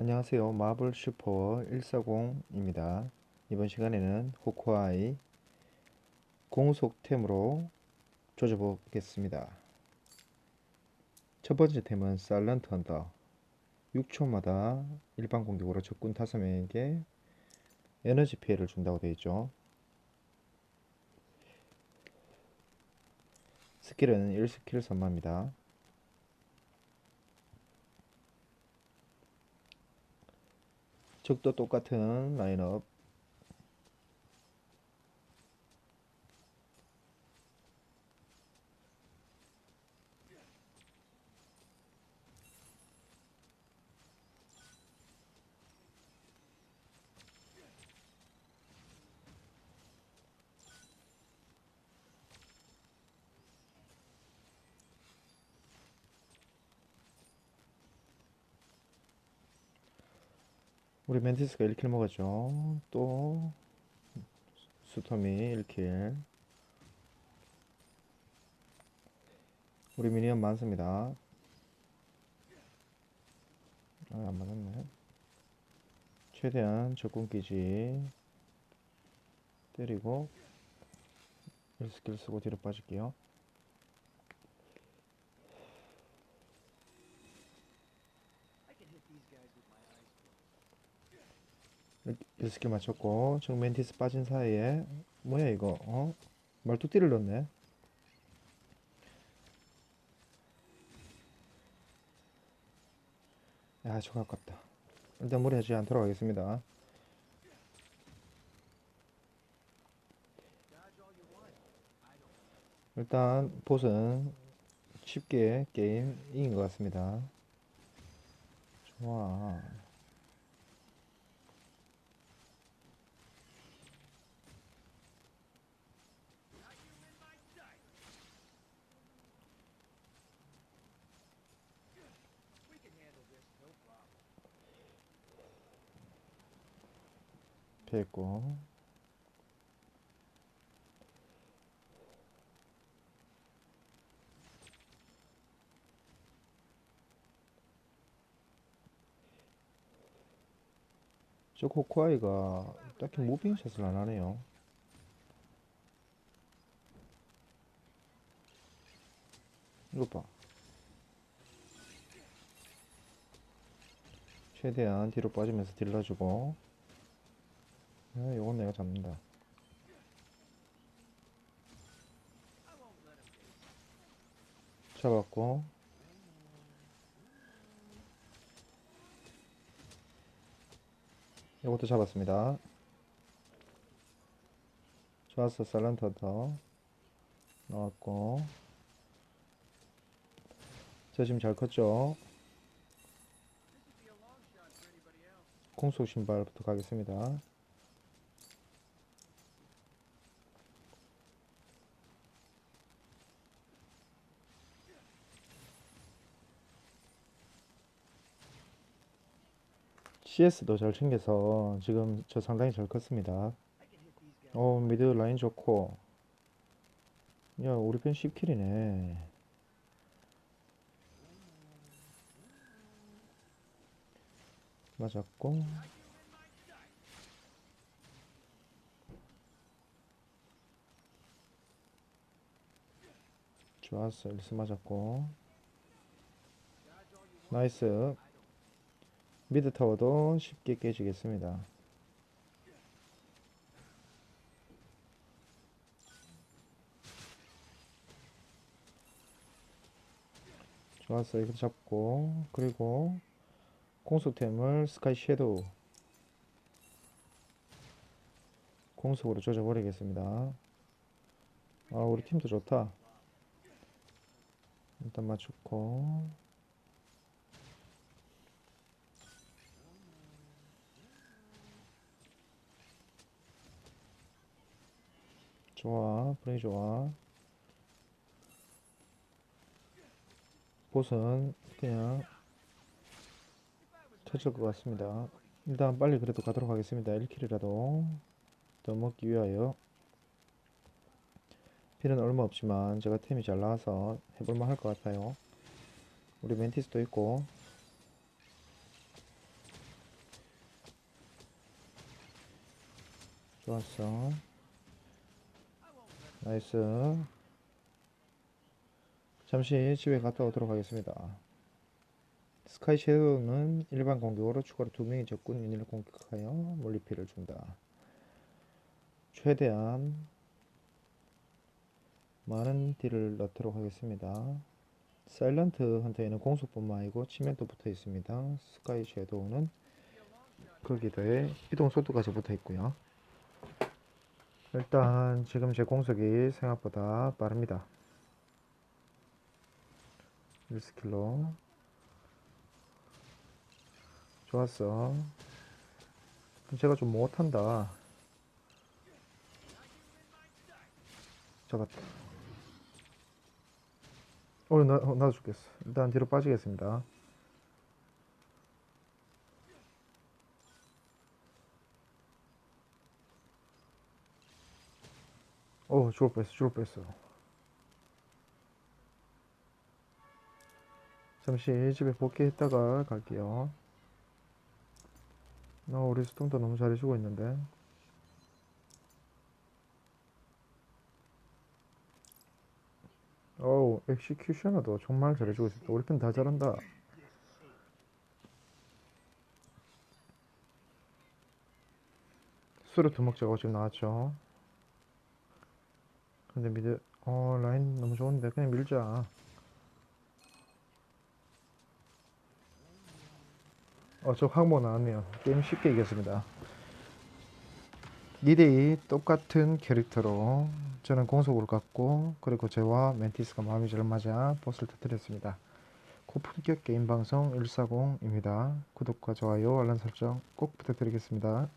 안녕하세요. 마블 슈퍼 140입니다. 이번 시간에는 호크아이 공속템으로 조져보겠습니다. 첫 번째 템은 살런트 헌터 6초마다 일반 공격으로 적군 5명에게 에너지 피해를 준다고 되어 있죠. 스킬은 1스킬 선마입니다. 적도 똑같은 라인업 우리 멘티스가 1킬 먹었죠. 또 수톰이 1킬. 우리 미니언 많습니다. 아, 안 맞았네. 최대한 적군 기지 때리고 1스킬 쓰고 뒤로 빠질게요. 이렇게 스킬 맞췄고 정 멘티스 빠진 사이에 뭐야 이거? 어? 말뚝띠를 넣네. 야 저거 아깝다. 일단 무리하지 않도록 하겠습니다. 일단 보스는 쉽게 게임 이긴 것 같습니다. 좋아 됐고. 저 코코아이가 딱히 무빙샷을 안 하네요. 이것 봐. 최대한 뒤로 빠지면서 딜러주고 아, 요건 내가 잡는다. 잡았고 이것도 잡았습니다. 좋았어, 살란터더 나왔고 저 지금 잘 컸죠? 공속 신발부터 가겠습니다. CS도 잘 챙겨서 지금 저 상당히 잘 컸습니다. 어 미드 라인 좋고. 야 우리 편 10킬이네. 맞았고. 좋았어. 일스 맞았고. 나이스 미드 타워도 쉽게 깨지겠습니다. 좋았어 이거 잡고 그리고 공속템을 스카이 섀도우 공속으로 조져버리겠습니다. 아 우리 팀도 좋다. 일단 맞췄고 좋아 플레이 좋아. 보선 그냥 터질 것 같습니다. 일단 빨리 그래도 가도록 하겠습니다. 1킬이라도 더 먹기 위하여. 필은 얼마 없지만 제가 템이 잘 나와서 해볼만 할 것 같아요. 우리 멘티스도 있고. 좋았어. 나이스. 잠시 집에 갔다 오도록 하겠습니다. 스카이 섀도우는 일반 공격으로 추가로 두 명의 적군 유닛을 공격하여 몰리피를 준다. 최대한 많은 딜을 넣도록 하겠습니다. 사일런트 헌터에는 공속뿐만 아니고 치명도 붙어 있습니다. 스카이 섀도우는 거기에 이동 속도까지 붙어 있고요. 일단 지금 제 공속이 생각보다 빠릅니다. 1스킬로 좋았어. 제가 좀 못한다. 잡았다. 어, 나, 어, 나도 죽겠어. 일단 뒤로 빠지겠습니다. 어, 죽을 뻔했어, 죽을 뻔했어. 잠시 집에 복귀했다가 갈게요. 나 우리 스톰도 너무 잘해주고 있는데. 어우, 엑시큐셔너도 정말 잘해주고 있어. 우리 편 다 잘한다. 수르트 먹자고 지금 나왔죠. 근데 미드, 어, 라인 너무 좋은데. 그냥 밀자. 어, 저 항모 나왔네요. 게임 쉽게 이겼습니다. 2대2 똑같은 캐릭터로 저는 공속으로 갔고 그리고 저와 멘티스가 마음이 잘 맞아 보스를 터뜨렸습니다. 고품격 게임 방송 140입니다. 구독과 좋아요, 알람 설정 꼭 부탁드리겠습니다.